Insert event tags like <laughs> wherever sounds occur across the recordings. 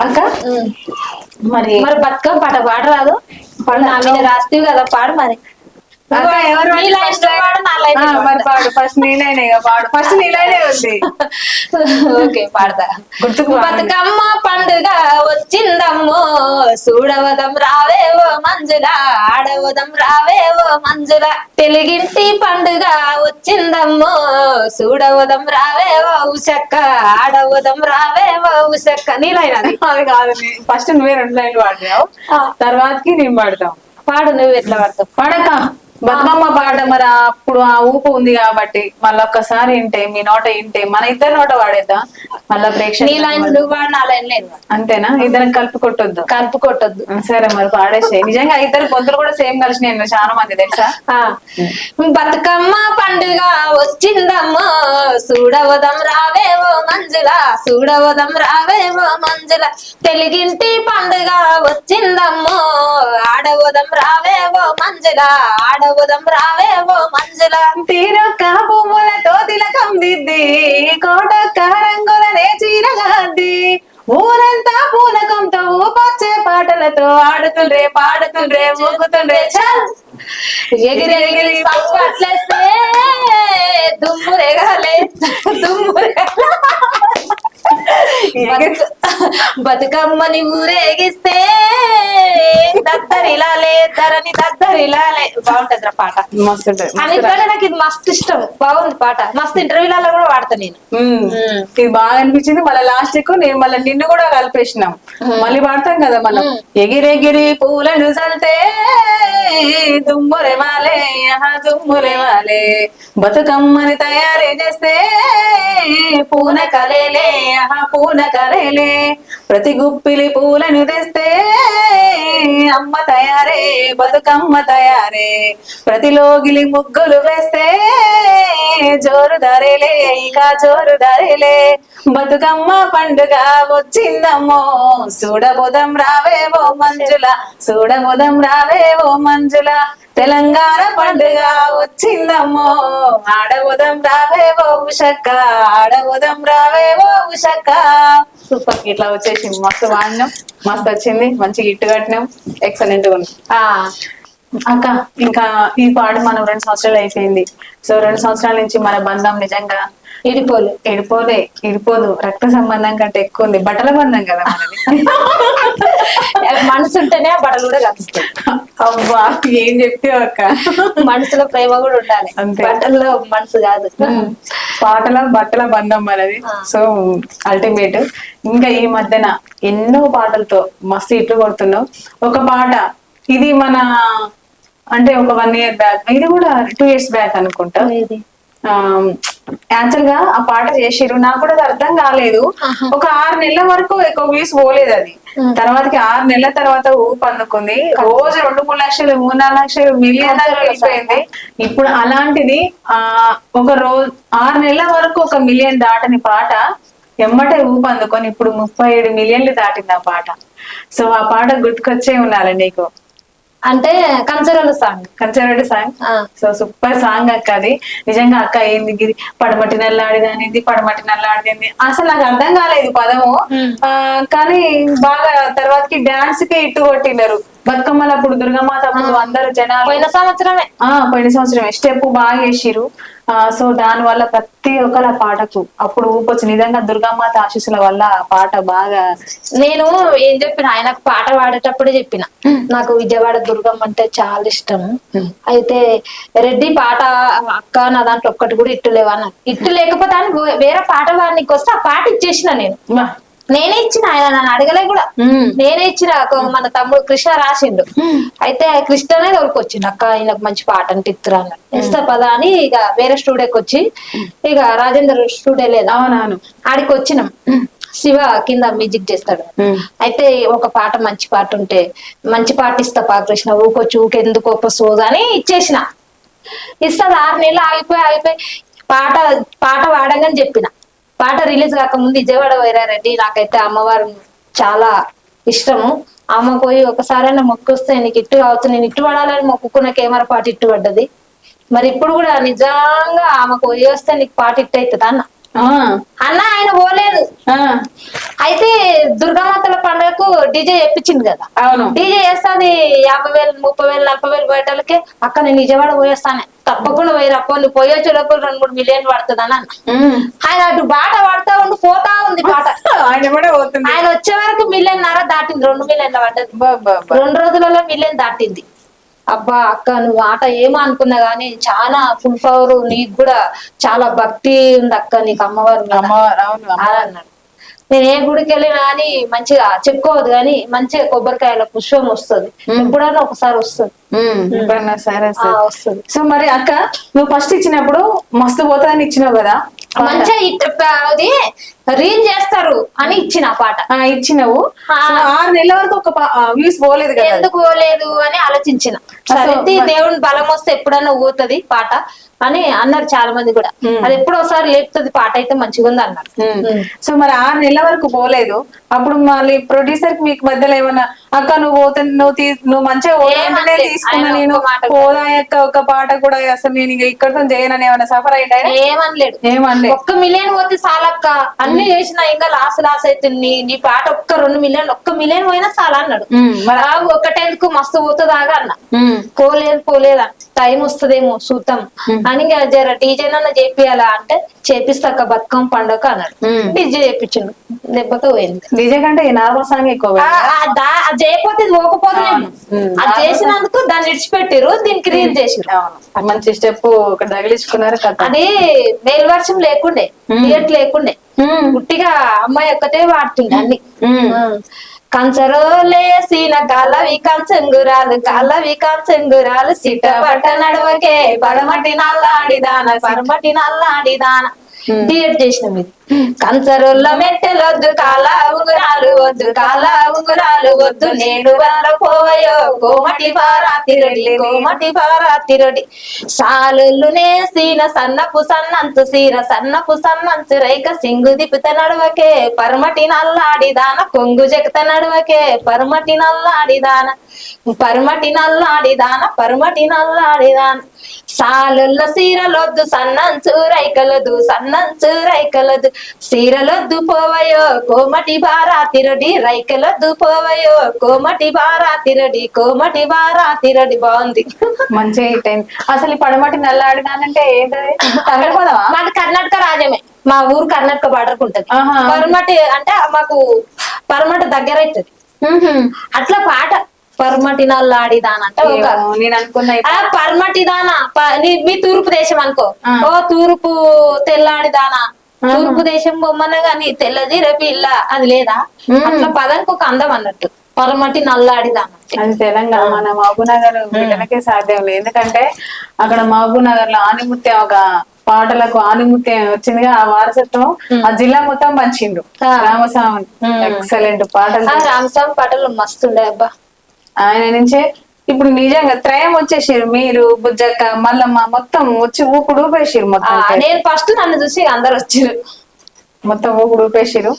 అక్క మరి మరి బతుకమ్మ పాట పాట రాదు. నా మీద రాస్తీవి కదా పాడు మరి. పాడు, ఫస్ట్ నీలైనే పాడు. ఫస్ట్ నీలైనే ఉంది? ఓకే పాడతా. గుర్తుకు రావాలి. బతుకమ్మ పండుగ వచ్చిందమ్మో చూడవదం రావేవో మంజుల ఆడవదం రావేవో మంజుల. తెలుగింటి పండుగ వచ్చిందమ్మో చూడవదం రావేవో ఉషక్క ఆడవదం రావేవో ఉషక్క నీలైనది అది. కాదు ఫస్ట్ నువ్వే రెండు లైన్లు పాడినావు. తర్వాతకి నేను పాడతాం. పాడు నువ్వు ఎట్లా పాడతావు? పాడక. బతుకమ్మ పాట మరి అప్పుడు ఆ ఊపు ఉంది కాబట్టి మళ్ళీ ఒక్కసారి వింటే మీ నోట వింటే మన ఇద్దరు నోట పాడేద్దాం? మళ్ళా ప్రేక్షకులు అంతేనా? ఇద్దరం కలిపి కొట్టొద్దు. కలుపు కొట్టద్దు. సరే మరి పాడేసే నిజంగా ఇద్దరు గొంతులు కూడా సేమ్ కలిసినాయి చాలా మంది తెలుసా? బతుకమ్మ పండుగ వచ్చిందమ్మో చూడవదం రావేవో మంజుల చూడవదం రావేవో మంజుల. తెలుగింటి పండుగ వచ్చిందమ్మో ఆడవదం రావేవో మంజుల ఉదం రావేవో మంజుల. తీరొక్క పువ్వులతో తిలకం దిద్ది కోటొక్క రంగులనే చీరగాద్ది ఊరంతా పూనకంతో ఊపొచ్చే పాటలతో ఆడుతుండ్రే పాడుతుండ్రే ఊగుతుండ్రే. చల్ ఎగిరి ఎగిరి పట్లేస్తే దుమ్ము రేగాలే. దుమ్ము <laughs> బతుకమ్మని ఊరేగిస్తే <laughs> దద్దరిలాలే ధరని దద్దరిలాలే బాగుంటది రా పాట. అన్నిటికంటే నాకు ఇది మస్తు ఇష్టం. బాగుంది పాట. మస్తు ఇంటర్వ్యూలలో కూడా వాడతా నేను. ఇది బాగా అనిపించింది. మళ్ళీ లాస్ట్కు నేను మళ్ళీ నిన్ను కూడా కలిపేసినాం. మళ్ళీ పాడతాం కదా మనం ఎగిరెగిరి పూలను చల్తే దుమ్మురెవాలే ఆహా దుమ్మురెవాలే బతుకమ్మని తయారీ చేస్తే పూన కలేలే ఆహా పూన కరేలే. ప్రతి గుప్పిలి పూలను తెస్తే అమ్మ తయారే బతుకమ్మ తయారే. ప్రతి లోగిలి ముగ్గులు వేస్తే జోరు ధరేలే ఇంకా జోరు ధరేలే. బతుకమ్మ పండుగ వచ్చిందమ్మో చూడబోదం రావేవో మంజుల చూడబోదం రావేవో మంజుల. తెలంగాణ పండుగ వచ్చిందమ్మో. ఆడబోదం రావేవో ఉషక్క ఆడబోదం రావేవో ఉషక్క. సూపర్ ఇట్లా వచ్చేసింది. మస్తు వాడినాం. మస్తు వచ్చింది. మంచి గిట్టు కట్టినాం. ఎక్సలెంట్ ఉంది. ఆ అక్క ఇంకా ఈ పాట మనం రెండు సంవత్సరాలు అయిపోయింది. సో రెండు సంవత్సరాల నుంచి మన బంధం నిజంగా ఇడిపోలే ఎడిపోలే ఇడిపోదు రక్త సంబంధం కంటే ఎక్కువ ఉంది. బట్టల బంధం కదా <laughs> మనసు ఉంటేనే బట్టలు కూడా కలుస్తాయి అబ్బా ఏం చెప్తే అక్క మనసులో ప్రేమ కూడా ఉండాలి. బట్టల్లో మనసు కాదు. పాటల బట్టల బంధం మనది. సో అల్టిమేట్ ఇంకా ఈ మధ్యన ఎన్నో పాటలతో మస్తు ఇట్లు కొడుతున్నావు. ఒక పాట ఇది మన అంటే ఒక వన్ ఇయర్ బ్యాక్ ఇది కూడా టూ ఇయర్స్ బ్యాక్ అనుకుంటా? యాక్చువల్గా ఆ పాట చేసిరు నాకు కూడా అది అర్థం కాలేదు. ఒక ఆరు నెలల వరకు ఎక్కువ వ్యూస్ పోలేదు అది. తర్వాతకి ఆరు నెలల తర్వాత ఊపు అందుకుంది రోజు రెండు మూడు లక్షలు మూడు నాలుగు లక్షలు మిలియన్ దాకా వెళ్ళిపోయింది. ఇప్పుడు అలాంటిది ఆ ఒక రోజు ఆరు నెలల వరకు ఒక మిలియన్ దాటని పాట ఎమ్మటే ఊపు అందుకొని ఇప్పుడు ముప్పై ఏడు మిలియన్లు దాటింది ఆ పాట. సో ఆ పాట గుర్తుకొచ్చే ఉండాలి నీకు. అంటే కంచరలు సాంగ్. కంచరెడ్డి సాంగ్? ఆ. సో సూపర్ సాంగ్ అక్క అది. నిజంగా అక్క ఏంది ఇది పడమటి నల్లాడిదనేది పడమటి నల్లాడిది అసలు నాకు అర్థం కాలేదు పదము. ఆ, కానీ బాగా తర్వాతకి డాన్స్కి ఇట్టు కొట్టినారు బతుకమ్మలు అప్పుడు దుర్గమాత అప్పుడు అందరు జనాలు పోయిన సంవత్సరమే. ఆ పోయిన సంవత్సరం స్టెప్ బాగా వేసిరు ఆ, సో దాని వల్ల ప్రతి ఒక్కల పాటకు అప్పుడు ఊపొచ్చు నిజంగా దుర్గమాత ఆశీస్సుల వల్ల ఆ పాట బాగా నేను ఏం చెప్పిన ఆయనకు పాట పాడేటప్పుడే చెప్పిన. నాకు విజయవాడ దుర్గం అంటే చాలా ఇష్టం. అయితే రెడ్డి పాట అక్క నా దాంట్లో ఒక్కటి కూడా ఇట్టు లేవా ఇట్టు లేకపోతే వేరే పాట వాడికి వస్తే ఆ పాట ఇచ్చేసిన నేను. నేనే ఇచ్చిన ఆయన నన్ను అడగలే కూడా. నేనే ఇచ్చిన మన తమ్ముడు కృష్ణ రాసిండు. అయితే కృష్ణనే తోలుకొచ్చిండు. అక్క ఆయనకు మంచి పాట అంటే అన్నాడు. ఇస్తా పదా అని ఇక వేరే స్టూడియోకి వచ్చి ఇక రాజేందర్ స్టూడియో లేదా. అవునవును. ఆడికి వచ్చినాం. శివ కింద మ్యూజిక్ చేస్తాడు. అయితే ఒక పాట మంచి పాట ఉంటే మంచి పాట ఇస్తా పా కృష్ణ ఊకొచ్చి ఊకెందుకు ఒక సోజా అని ఇచ్చేసిన. ఇస్తుంది ఆరు నెలలు ఆగిపోయి ఆగిపోయి పాట పాట వాడగానే చెప్పిన. పాట రిలీజ్ కాకముందు విజయవాడ వైరారెడ్డి నాకైతే అమ్మవారు చాలా ఇష్టము. అమ్మ పోయి ఒకసారైనా మొక్కొస్తే నీకు ఇట్టు కావచ్చు నేను ఇట్టు పడాలని మొక్కుకున్న కెమెరా పాట ఇట్టు పడ్డది. మరి ఇప్పుడు కూడా నిజంగా ఆమెకు పోయి వస్తే నీకు పాట ఇట్టు అవుతుంది అన్న? అన్న ఆయన పోలేదు. అయితే దుర్గామాతల పండుగకు డీజే చెప్పించింది కదా. అవును. డీజే చేస్తుంది యాభై వేలు ముప్పై వేలు నలభై వేలు పోయేటోళ్ళకి అక్క నేను నిజవాడ పోయేస్తానే. తప్పకుండా పోయి నువ్వు పోయొచ్చు లోపల రెండు మూడు మిలియన్లు పడుతుంది అని. ఆయన అటు బాట పడతా ఉండి పోతా ఉంది పాట ఆయన కూడా పోతుంది. ఆయన వచ్చే వరకు మిలియన్ నర దాటింది రెండు మిలియన్ల పడ్డది. రెండు రోజులలో మిలియన్ దాటింది. అబ్బా అక్క నువ్వు ఆట ఏమో అనుకున్నా గానీ చాలా ఫుల్ పవర్ నీకు కూడా చాలా భక్తి ఉంది అక్క నీకు అమ్మవారు. అమ్మవారు అవును అన్నాడు. నేను ఏ గుడికి వెళ్ళినా కానీ మంచిగా చెప్పుకోవద్దు కానీ మంచిగా కొబ్బరికాయల పుష్పం వస్తుంది. ఎప్పుడైనా ఒకసారి వస్తుంది. సరే వస్తుంది. సో మరి అక్క నువ్వు ఫస్ట్ ఇచ్చినప్పుడు మస్తు పోతాదని ఇచ్చినావు కదా? మంచిగా అది రీల్ చేస్తారు అని ఇచ్చిన పాట. ఇచ్చినావు. ఆరు నెలల వరకు ఒక వ్యూస్ పోలేదు కదా? ఎందుకు పోలేదు అని ఆలోచించిన. సరే తీ, దేవుని బలం వస్తే ఎప్పుడన్నా ఊగుతుంది పాట అని అన్నారు చాలా మంది కూడా అది ఎప్పుడో ఒకసారి లేపుతుంది పాట అయితే మంచిగా ఉంది అన్నారు. సో మరి ఆరు నెలల వరకు పోలేదు. అప్పుడు మళ్ళీ ప్రొడ్యూసర్ మీకు మధ్యలో ఏమన్నా అక్క నువ్వు పోతే నువ్వు తీ నువ్వు మంచిగా. తీసుకున్నా నేను అక్క ఒక పాట కూడా అసలు నేను ఇక ఇక్కడతో చేయనని ఏమన్నా సఫర్ అయ్యిండా ఏమనలేడు. ఏమనలే ఒక్క మిలియన్ పోతే చాలక్క. అన్ని చేసిన ఇంకా లాస్ లాస్ అవుతుంది. నీ పాట ఒక్క రెండు మిలియన్ ఒక్క మిలియన్ పోయినా చాలా అన్నాడు. ఒకటేందుకు మస్తు పోతుందాగా అన్న. ఉమ్, పోలేదు పోలేదు టైం వస్తుందేమో చూద్దాం. అని జర డీజే నన్న చేపియాలా అంటే చేపిస్తాక బతుకమ్మ పండుగ అన్నాడు. డీజే చేపించిండు. దెబ్బతో పోయింది. డీజే కంటే ఈ నార్మల్ సాంగ్ ఎక్కువ అది చేయకపోతే ఇది ఉమ్. అది చేసినందుకు దాన్ని విడిచిపెట్టిరు దీనికి రీల్ చేసిరు మంచి స్టెప్ ఒక తగిలించుకున్నారు అది మేల్ వర్షం లేకుండే థియేటర్ లేకుండే. ఉమ్, పుట్టిగా అమ్మాయి ఒక్కతే వాడుతుండే అన్ని. ఉమ్. కంచరోలేసిన కాలవి కంచంగురాలు కాలవి కంచంగురాలు సిట పట్ట నడవకే పడమటి నల్లాడిదాన పరమటి నల్లాడిదాన థియేటర్ చేసినాం ఇది కంచరోళ్ళ మెట్టెలొద్దు కాల ఉంగురాలు వద్దు కాల ఉంగురాలు వద్దు నేను వల్ల పోవయో కోమటి పారాతిరడి కోమటి పారాతిరడి సాలులు నేసిన సన్నపు సన్నంచు సీర సన్నపు సన్నంచు రైక సింగు దిపిత నడవకే పరమటి నల్లాడిదాన కొంగు జగత నడవకే పరమటి నల్లాడిదాన పరమటి నల్లాడిదాన పరమటి నల్లాడిదాన సాలుల్ల సీరలొద్దు సన్నంచు సన్న సన్నంచు రైకలదు సీరలొద్దు పోవయో కోమటి బారాతిరడి రైకలొద్దు పోవయో కోమటి బారాతిరడి కోమటి బారాతిరడి బాగుంది. మంచిగా హిట్ అయింది. అసలు ఈ పడమటి నల్లాడినానంటే ఏంటది? మాది కర్ణాటక రాజ్యమే. మా ఊరు కర్ణాటక బార్డర్ ఉంటది. పరమటి అంటే మాకు పరమటి దగ్గర అవుతుంది అట్లా పాట పరమటి నల్లాడిదాన అంటే ఒక ఏమో, నేను అనుకున్న పరమటిదానా మీ తూర్పు దేశం అనుకో. ఓ తూర్పు తెల్లాడిదానా. తూర్పు దేశం బొమ్మన గాని తెల్లది పిల్ల అది లేదా? అట్లా పదానికి ఒక అందం అన్నట్టు. పరమటి నల్లాడిదానా. అది తెలంగాణ మన మహబూబ్నగర్ బిడ్డలకే సాధ్యం లేదు. ఎందుకంటే అక్కడ మహబూబ్నగర్లో ఆనిముత్యం ఒక పాటలకు ఆనిముత్యం వచ్చిందిగా ఆ వారసత్వం ఆ జిల్లా మొత్తం పంచిండు. రామస్వామి. ఎక్సలెంట్ పాటలు. రామస్వామి పాటలు మస్తుండే అబ్బా. ఆయన నుంచే. ఇప్పుడు నిజంగా త్రయం వచ్చేసారు మీరు బుజ్జక్క మల్లమ్మ మొత్తం వచ్చి ఊపుడు ఊపేసిరు మొత్తం నేను ఫస్ట్ నన్ను చూసి అందరు వచ్చారు మొత్తం ఊపుడు ఊపేసిరు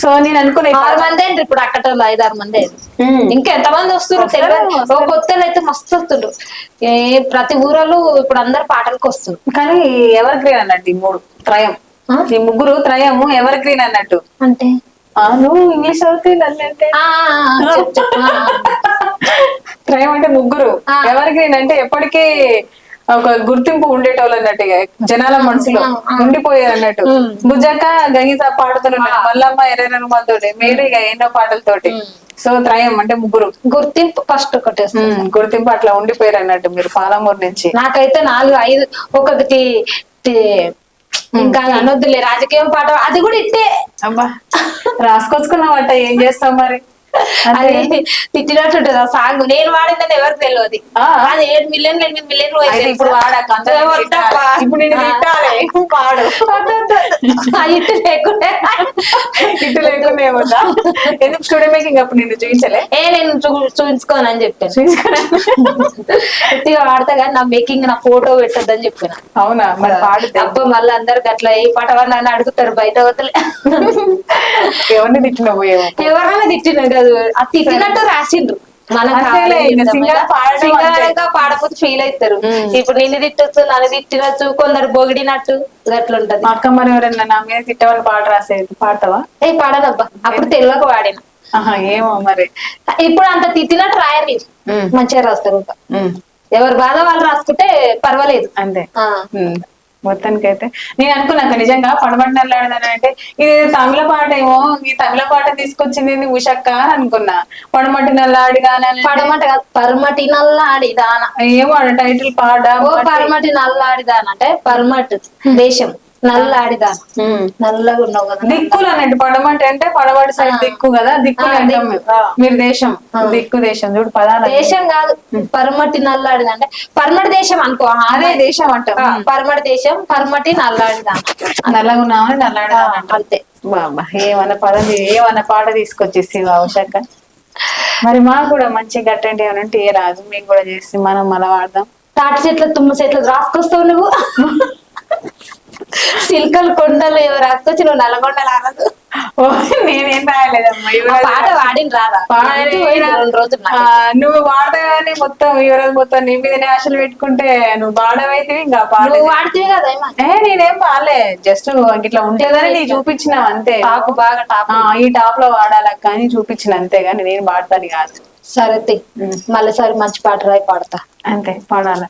సో నేను అనుకునే ఆరు మంది అండి ఇప్పుడు అక్కటోళ్ళు ఐదు ఆరు మంది. ఇంకా ఎంతమంది వస్తున్నారు వస్తారు, తెలియదు. ఓ కొత్తలు అయితే మస్తు వస్తుండ్రు ఏ ప్రతి ఊరలో ఇప్పుడు అందరు పాటలకు వస్తున్నారు కానీ ఎవర్ గ్రీన్ అన్నట్టు ఈ మూడు త్రయం? ఈ ముగ్గురు త్రయము ఎవర్ గ్రీన్ అన్నట్టు అంటే? నువ్వు ఇంగ్లీష్ చదివితే. త్రయం అంటే ముగ్గురు. ఆ. ఎవర్ గ్రీన్ అంటే ఎప్పటికీ ఒక గుర్తింపు ఉండేటోళ్ళు అన్నట్టు ఇక జనాల మనసులో ఉండిపోయేది అన్నట్టు. బుజ్జక్క గంగిత పాటతో మల్లమ్మ ఎర్ర తోటి మీరు ఇక ఎన్నో పాటలతోటి. సో త్రయం అంటే ముగ్గురు. గుర్తింపు ఫస్ట్ ఒకటి గుర్తింపు అట్లా ఉండిపోయారు అన్నట్టు మీరు పాలమూరు నుంచి. నాకైతే నాలుగు ఐదు ఒకటి ఇంకా అనొద్దులే రాజకీయం పాట అది కూడా ఇట్టే. అబ్బా. <laughs> రాసుకొచ్చుకున్నావట ఏం చేస్తావు మరి? అది తిట్టినట్టు ఉంటుంది ఆ సాంగ్ నేను వాడిందని ఎవరికి తెలియదు ఆ. అది ఏడు మిలియన్ ఎనిమిది మిలియన్ ఇప్పుడు వాడాక. ఇప్పుడు తిట్టాలి. పాడు. ఇట్టు లేకుండా. ఇటు లేకుండా ఏమన్నా? ఎందుకు స్టూడియో మేకింగ్ అప్పుడు నిన్ను చూపించలే? ఏ నేను చూ- చూపించుకోనని చెప్పాను. గట్టిగా వాడతా కానీ నా మేకింగ్ నా ఫోటో పెట్టొద్దని చెప్పిన. అవునా? మరి పాడితే అబ్బా మళ్ళీ అందరికి అట్లా ఏ పాట అని అడుగుతారు బయట వదిలే. ఎవరిని తిట్టినవు ఎవరైనా తిట్టిన తిట్టినట్టు రాసిండ్రు మనం అంతేలే, ఇంకా సింగర్ పాడడం అంతే. పాడకపోతే ఫీల్ అవుతారు ఇప్పుడు నిన్ను తిట్టచ్చు నన్ను తిట్టినచ్చు కొందరు బొగిడినట్టు గట్లుంటది. మా అక్క మరి ఎవరైనా నా మీద తిట్టమని పాట రాసేది పాడతావా? ఏ పాడదబ్బా. అప్పుడు తెలియక వాడిన ఆహా ఏమో మరి. ఇప్పుడు అంత తిట్టినట్టు రాయరు. మంచిగా రాస్తారు ఎవరు బాధ వాళ్ళు రాసుకుంటే పర్వాలేదు. అంతే. ఉమ్. మొత్తానికైతే. నేను అనుకున్నాక నిజంగా పడమటినల్లాడదని అంటే ఇది తమిళ పాట ఏమో ఈ తమిళ పాట తీసుకొచ్చింది ఉషక్క అని అనుకున్నా. పడమటి నల్లాడిదానని పడమట కాదు, పరమటి నల్లాడిదాన ఏమో టైటిల్ పాట? ఓ పరమటి నల్లాడిదాన అంటే పరమటి దేశం. నల్లాడిదాన ఉమ్. నల్లగా ఉన్నావు కదా. దిక్కులు అన్నట్టు పడమటి అంటే పడమటి సైడ్ దిక్కు కదా దిక్కు. మీరు దేశం దిక్కు దేశం చూడు పదాలు దేశం కాదు పరమటి నల్లాడిద అంటే పరమటి దేశం అనుకో అదే దేశం అంటాం. పరమటి దేశం పరమటి నల్లాడిదాన నల్లగా ఉన్నామని నల్లాడదా అంతే. బాబా ఏమన్నా పదం ఏమన్నా పాట తీసుకొచ్చేసి అవశాక మరి మాకు కూడా మంచి గట్టండి ఏమైనా ఉంటే ఏ రాదు మేము కూడా చేసి మనం మళ్ళీ వాడదాం తాటి చెట్లు తుమ్మ చెట్లు రాసుకొస్తావు నువ్వు. సిల్కలు కొండలు రాసుకొచ్చి నువ్వు నల్లగొండలు ఆడదు ఓ, నేనేం రాయలేదమ్మా పాట వాడిన రాదా? రెండు రోజులు నువ్వు వాడతావని మొత్తం యువరాజు మొత్తం నీ మీదనే ఆశలు పెట్టుకుంటే నువ్వు పాడవైతే ఇంకా పాడ వాడితే కదా ఏ నేనేం పాడలే జస్ట్ ఇట్లా ఉంటుందని నీ చూపించినావు అంతే. టాప్ బాగా టాప్. ఈ టాప్లో వాడాలక్క అని చూపించిన అంతే కానీ నేను పాడతాను కాదు. సరే. మళ్ళీ సరే మంచి పాట రాయి పాడతా. అంతే పాడాల.